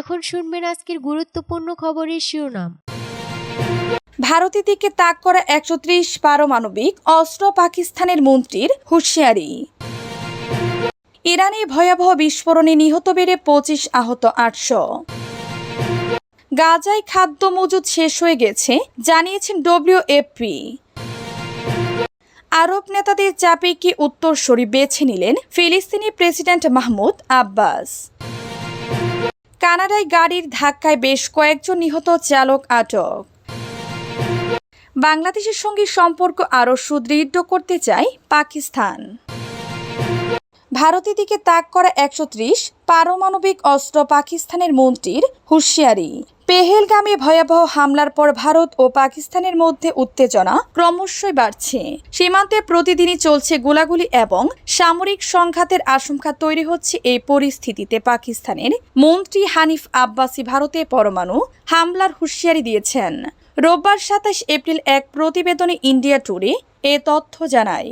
এখন শুনবেন আজকের গুরুত্বপূর্ণ খবরের শিরোনাম। ভারতের দিকে তাক করা একশো ত্রিশ পারমাণবিক অস্ত্র পাকিস্তানের মন্ত্রীর হুঁশিয়ারি। ইরানে ভয়াবহ বিস্ফোরণে নিহত বেড়ে পঁচিশ আহত আটশো। গাজায় খাদ্য মজুদ শেষ হয়ে গেছে, জানিয়েছেন ডব্লিউএফপি আরব নেতাদের চাপে কি উত্তরসূরি বেছে নিলেন ফিলিস্তিনি প্রেসিডেন্ট মাহমুদ আব্বাস? কানাডায় গাড়ির ধাক্কায় বেশ কয়েকজন নিহত, চালক আটক। বাংলাদেশের সঙ্গে সম্পর্ক আরও সুদৃঢ় করতে চায় পাকিস্তান। ভারতের দিকে তাক করা একশো ত্রিশ পারমাণবিক অস্ত্র পাকিস্তানের মন্ত্রীর হুঁশিয়ারি। পেহেলগামে ভয়াবহ হামলার পর ভারত ও পাকিস্তানের মধ্যে উত্তেজনা ক্রমশই বাড়ছে। সীমান্তে প্রতিদিনই চলছে গোলাগুলি এবং সামরিক সংঘাতের আশঙ্কা তৈরি হচ্ছে এই পরিস্থিতিতে পাকিস্তানের মন্ত্রী হানিফ আব্বাসি ভারতে পরমাণু হামলার হুঁশিয়ারি দিয়েছেন। রোববার সাতাশ এপ্রিল এক প্রতিবেদনে ইন্ডিয়া টুডে এ তথ্য জানায়।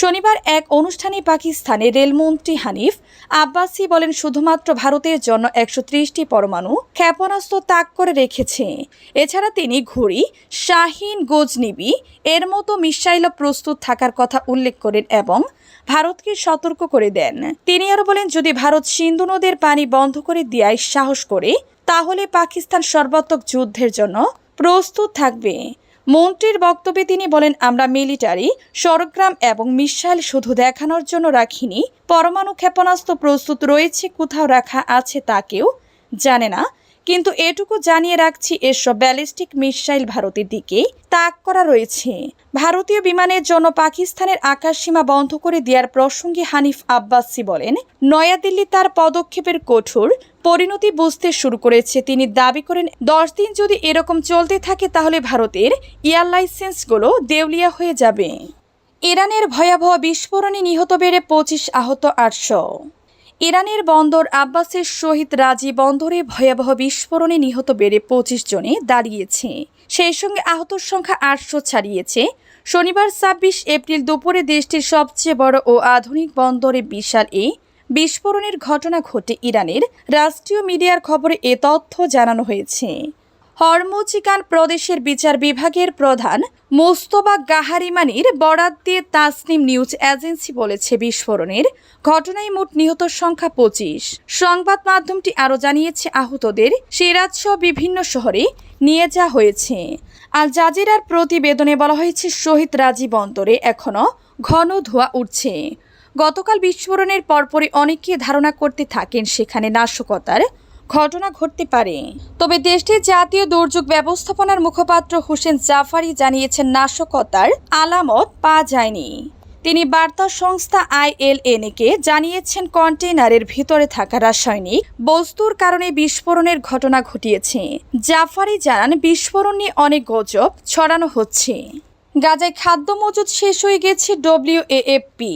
শনিবার এক অনুষ্ঠানে পাকিস্তানের রেলমন্ত্রী হানিফ আব্বাসি বলেন, শুধুমাত্র ভারতের জন্য একশো ত্রিশটি পরমাণু ক্ষেপণাস্ত্র তাক করে রেখেছে। এছাড়া তিনি ঘুড়ি, শাহিন গোজনিবি, এর মতো মিসাইলও প্রস্তুত থাকার কথা উল্লেখ করেন এবং ভারতকে সতর্ক করে দেন। তিনি আরও বলেন, যদি ভারত সিন্ধু নদের পানি বন্ধ করে দেওয়ায় সাহস করে, তাহলে পাকিস্তান সর্বাত্মক যুদ্ধের জন্য প্রস্তুত থাকবে। মন্ত্রীর বক্তব্যে তিনি বলেন, আমরা মিলিটারি সরগ্রাম এবং মিসাইল শুধু দেখানোর জন্য রাখিনি, পরমাণু ক্ষেপণাস্ত্র প্রস্তুত রয়েছে, কোথাও রাখা আছে তাকেও জানে না। কিন্তু এটুকু জানিয়ে রাখছি, এসব ব্যালিস্টিক মিসাইল ভারতের দিকে তাক করা রয়েছে। ভারতীয় বিমানের জন্য পাকিস্তানের আকাশসীমা বন্ধ করে দেওয়ার প্রসঙ্গে হানিফ আব্বাসি বলেন, নয়াদিল্লি তার পদক্ষেপের কঠোর পরিণতি বুঝতে শুরু করেছে। তিনি দাবি করেন, দশ দিন যদি এরকম চলতে থাকে তাহলে ভারতের এয়ার লাইসেন্সগুলো দেউলিয়া হয়ে যাবে। ইরানের ভয়াবহ বিস্ফোরণে নিহত বেড়ে পঁচিশ আহত আটশো। ইরানের বন্দর আব্বাসের শহীদ রাজি বন্দরে ভয়াবহ বিস্ফোরণে নিহত বেড়ে পঁচিশ জনে দাঁড়িয়েছে। সেই সঙ্গে আহতর সংখ্যা আটশো ছাড়িয়েছে। শনিবার ছাব্বিশ এপ্রিল দুপুরে দেশটির সবচেয়ে বড় ও আধুনিক বন্দরে বিশাল এই বিস্ফোরণের ঘটনা ঘটে ইরানের। রাষ্ট্রীয় মিডিয়ার খবরে এ তথ্য জানানো হয়েছে। হরমুচিকান প্রদেশের বিচার বিভাগের প্রধান মোস্তবা গাহারিমানির বরাত দিয়ে তাসনিম নিউজ এজেন্সি বলেছে বিস্ফোরণের ঘটনায় মোট নিহত সংখ্যা পঁচিশ। সংবাদ মাধ্যমটি আরও জানিয়েছে, আহতদের সিরাজ সহ বিভিন্ন শহরে নিয়ে যাওয়া হয়েছে। আল জাজিরার প্রতিবেদনে বলা হয়েছে, শহীদ রাজীব বন্দরে এখনও ঘন ধোঁয়া উঠছে। গতকাল বিস্ফোরণের পরপরই অনেকে ধারণা করতে থাকেন, সেখানে নাশকতার ঘটনা ঘটতে পারে। তবে দেশটির জাতীয় দুর্যোগ ব্যবস্থাপনার মুখপাত্র হোসেন জাফারি জানিয়েছেন নাশকতার আলামত পাওয়া যায়নি। তিনি বার্তা সংস্থা আইএলএনকে জানিয়েছেন, কন্টেইনারের ভিতরে থাকা রাসায়নিক বস্তুর কারণে বিস্ফোরণের ঘটনা ঘটিয়েছে। জাফারি জানান, বিস্ফোরণ নিয়ে অনেক গজব ছড়ানো হচ্ছে। গাজায় খাদ্য মজুদ শেষ হয়ে গেছে ডব্লিউএএফপি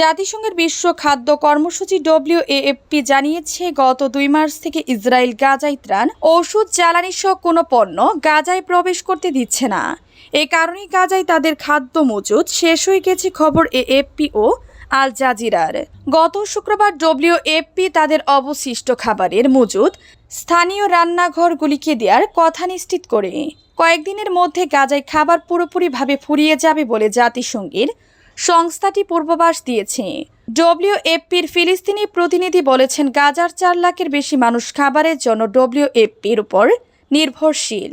জাতিসংঘের বিশ্ব খাদ্য কর্মসূচি ডব্লিউএএফপি জানিয়েছে, গত দুই মার্চ থেকে ইসরায়েল গাজায় ত্রাণ, ওষুধ, জ্বালানি সহ কোনো পণ্য গাজায় প্রবেশ করতে দিচ্ছে না। এ কারণেই গাজায় তাদের খাদ্য মজুদ শেষ হয়ে গেছে খবর এএফপি ও আল জাজিরার। গত শুক্রবার ডব্লিউএফপি তাদের অবশিষ্ট খাবারের মজুদ স্থানীয় রান্নাঘরগুলিকে দেওয়ার কথা নিশ্চিত করে। কয়েকদিনের মধ্যে গাজায় খাবার পুরোপুরিভাবে ফুরিয়ে যাবে বলে জাতিসংঘের সংস্থাটি পূর্বাভাস দিয়েছে। ডব্লিউএফপির ফিলিস্তিনি প্রতিনিধি বলেছেন, গাজার চার লাখের বেশি মানুষ খাবারের জন্য ডব্লিউএফপির উপর নির্ভরশীল।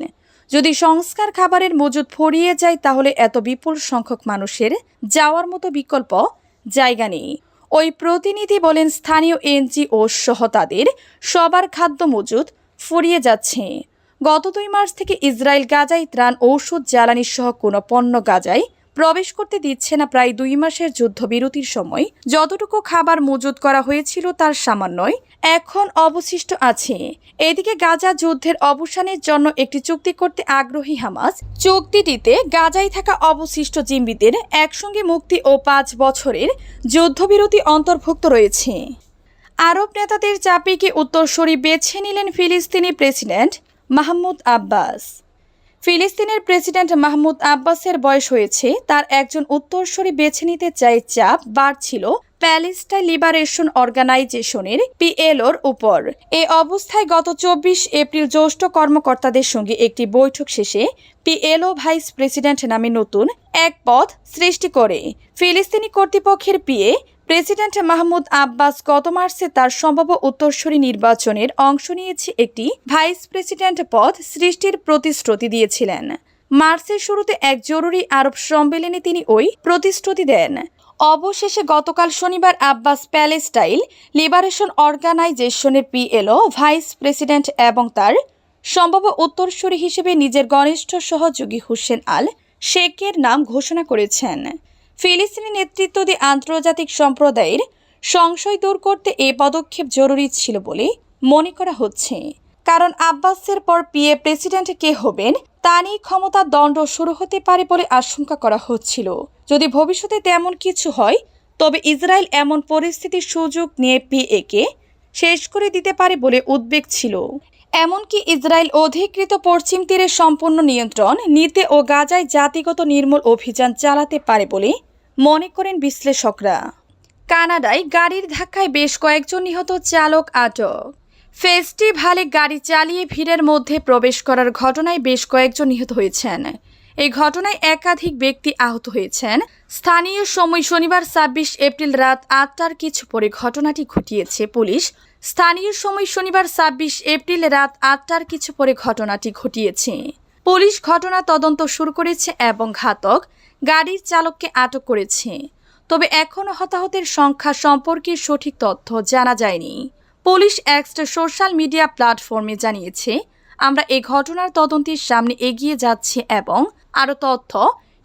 যদি সংস্কার খাবারের মজুদ ফুরিয়ে যায়, তাহলে এত বিপুল সংখ্যক মানুষের যাওয়ার মতো বিকল্প জায়গা নেই। ওই প্রতিনিধি বলেন, স্থানীয় এনজিও সহ তাদের সবার খাদ্য মজুদ ফুরিয়ে যাচ্ছে। গত দুই মাস থেকে ইসরায়েল গাজায় ত্রাণ, ঔষধ, জ্বালানি সহ কোনো পণ্য গাজায় প্রবেশ করতে দিচ্ছে না প্রায় দুই মাসের যুদ্ধবিরতির সময়। যতটুকু খাবার মজুদ করা হয়েছিল তার সামান্যই এখন অবশিষ্ট আছে। এদিকে গাজা যুদ্ধের অবসানের জন্য একটি চুক্তি করতে আগ্রহী হামাস চুক্তিটিতে গাজায় থাকা অবশিষ্ট জিম্বিদের একসঙ্গে মুক্তি ও পাঁচ বছরের যুদ্ধবিরতি অন্তর্ভুক্ত রয়েছে। আরব নেতাদের চাপে কি উত্তরসূরি বেছে নিলেন ফিলিস্তিনি প্রেসিডেন্ট মাহমুদ আব্বাস। ফিলিস্তিনের প্রেসিডেন্ট মাহমুদ আব্বাসের বয়স হয়েছে, তার একজন উত্তরসূরি বেছে নিতে চাই চাপ বাড়ছিল প্যালেস্টাইন লিবারেশন অর্গানাইজেশনের পিএলওর উপর। এ অবস্থায় গত চব্বিশ এপ্রিল জ্যেষ্ঠ কর্মকর্তাদের সঙ্গে একটি বৈঠক শেষে পিএলও ভাইস প্রেসিডেন্ট নামে নতুন এক পথ সৃষ্টি করে। ফিলিস্তিনি কর্তৃপক্ষের পিএ প্রেসিডেন্ট মাহমুদ আব্বাস গত মার্চে তার সম্ভাব্য উত্তরসূরি নির্বাচনের অংশ নিয়েছে একটি ভাইস প্রেসিডেন্ট পদ সৃষ্টির প্রতিশ্রুতি দিয়েছিলেন। মার্চের শুরুতে এক জরুরি আরব সম্মেলনে তিনি ওই প্রতিশ্রুতি দেন। অবশেষে গতকাল শনিবার আব্বাস প্যালেস্টাইল লিবারেশন অর্গানাইজেশনের পিএলও, ভাইস প্রেসিডেন্ট এবং তার সম্ভাব্য উত্তরসূরি হিসেবে নিজের ঘনিষ্ঠ সহযোগী হুসেন আল শেখের নাম ঘোষণা করেছেন। ফিলিস্তিনি নেতৃত্ব দিয়ে আন্তর্জাতিক সম্প্রদায়ের সংশয় দূর করতে এ পদক্ষেপ জরুরি ছিল বলে মনে করা হচ্ছে। কারণ আব্বাসের পর পিএ প্রেসিডেন্ট কে হবেন, তা নিয়ে ক্ষমতার দণ্ড শুরু হতে পারে বলে আশঙ্কা করা হচ্ছিল। যদি ভবিষ্যতে তেমন কিছু হয়, তবে ইসরায়েল এমন পরিস্থিতির সুযোগ নিয়ে পিএকে শেষ করে দিতে পারে বলে উদ্বেগ ছিল। এমনকি ইসরায়েল অধিকৃত পশ্চিম তীরে সম্পূর্ণ নিয়ন্ত্রণ, নিতে ও গাজায় জাতিগত নির্মূল অভিযান চালাতে পারে বলে মনে করেন বিশ্লেষকরা। কানাডায় গাড়ির ধাক্কায় বেশ কয়েকজন নিহত চালক আটক। ফেস্টিভালে গাড়ি চালিয়ে ভিড়ের মধ্যে প্রবেশ করার ঘটনায় বেশ কয়েকজন নিহত হয়েছেন। এই ঘটনায় একাধিক ব্যক্তি আহত হয়েছেন। স্থানীয় সময় শনিবার ছাব্বিশ এপ্রিল রাত আটটার কিছু পরে ঘটনাটি ঘটিয়েছে পুলিশ। স্থানীয় সময় শনিবার ছাব্বিশ এপ্রিল রাত আটটার কিছু পরে ঘটনাটি ঘটিয়েছে। পুলিশ ঘটনা তদন্ত শুরু করেছে এবং ঘাতক গাড়ির চালককে আটক করেছে। তবে এখনও হতাহতের সংখ্যা সম্পর্কে সঠিক তথ্য জানা যায়নি। পুলিশ এক্সট্রা সোশ্যাল মিডিয়া প্ল্যাটফর্মে জানিয়েছে, আমরা এই ঘটনার তদন্তের সামনে এগিয়ে যাচ্ছি এবং আরও তথ্য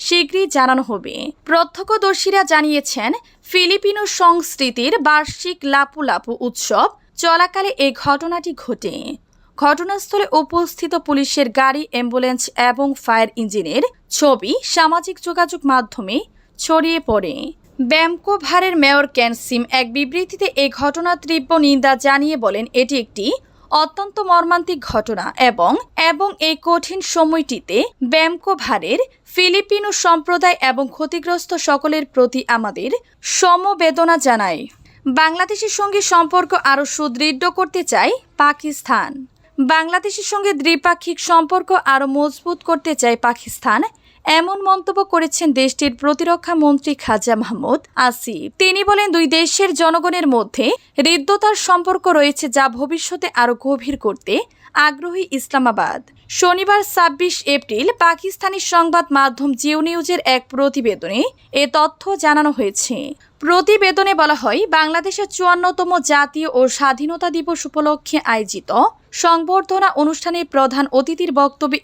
শীঘ্রই জানানো হবে। প্রত্যক্ষদর্শীরা জানিয়েছেন, ফিলিপিনো সংস্কৃতির বার্ষিক লাপু লাপু উৎসব চলাকালে এই ঘটনাটি ঘটে। ঘটনাস্থলে উপস্থিত পুলিশের গাড়ি, অ্যাম্বুলেন্স এবং ফায়ার ইঞ্জিনের ছবি সামাজিক যোগাযোগ মাধ্যমে ছড়িয়ে পড়ে। ব্যামকো ভারের মেয়র ক্যানসিম এক বিবৃতিতে এই ঘটনার তীব্র নিন্দা জানিয়ে বলেন, এটি একটি অত্যন্ত মর্মান্তিক ঘটনা এবং এবং এই কঠিন সময়টিতে ব্যামকো ভারের ফিলিপিনো সম্প্রদায় এবং ক্ষতিগ্রস্ত সকলের প্রতি আমাদের সমবেদনা জানায়। বাংলাদেশের সঙ্গে সম্পর্ক আরও সুদৃঢ় করতে চায় পাকিস্তান। বাংলাদেশের সঙ্গে দ্বিপাক্ষিক সম্পর্ক আরও মজবুত করতে চায় পাকিস্তান, এমন মন্তব্য করেছেন দেশটির প্রতিরক্ষা মন্ত্রী খাজা মাহমুদ আসিফ। তিনি বলেন, দুই দেশের জনগণের মধ্যে হৃদ্যতার সম্পর্ক রয়েছে যা ভবিষ্যতে আরও গভীর করতে আগ্রহী ইসলামাবাদ। শনিবার ছাব্বিশ এপ্রিল পাকিস্তানি সংবাদ মাধ্যম জিও নিউজের এক প্রতিবেদনে এ তথ্য জানানো হয়েছে। প্রতিবেদনে বলা হয়, বাংলাদেশের চুয়ান্নতম জাতীয় ও স্বাধীনতা দিবস উপলক্ষে আয়োজিত সংবর্ধনা অনুষ্ঠানে প্রধান অতিথির বক্তব্যে